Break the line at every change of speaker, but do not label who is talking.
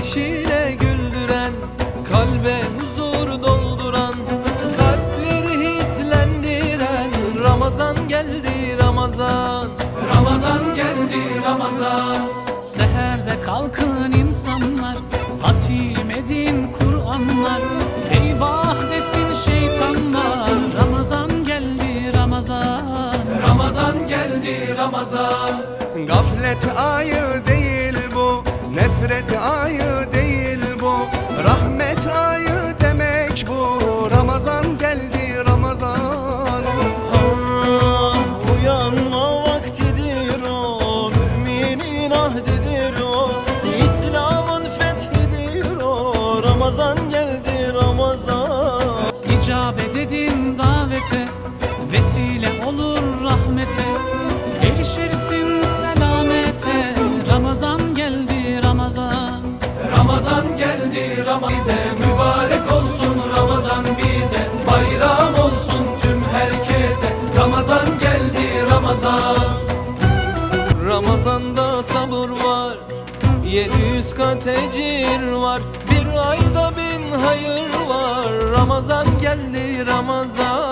gelişiyle güldüren Kalbe huzur dolduran Kalpleri hislendiren Ramazan geldi Ramazan. Ramazan geldi Ramazan.
Seherde kalkın insanlar Hatim edin Kur'anlar. Eyvah desin şeytanlar Ramazan geldi Ramazan.
Ramazan geldi Ramazan.
Gaflet ayı değil Ramazan geldi Ramazan.
Ah, uyanma vaktidir o Müminin ahdidir o. İslam'ın fethidir o Ramazan geldi Ramazan.
İcabet edin davete Vesile olur rahmete. Erişirsin selamete Ramazan geldi Ramazan.
Ramazan geldi Ramazan bize Mübarek Ramazanda sabır var 700 kat ecir var. Bir ayda bin hayır var. Ramazan geldi Ramazan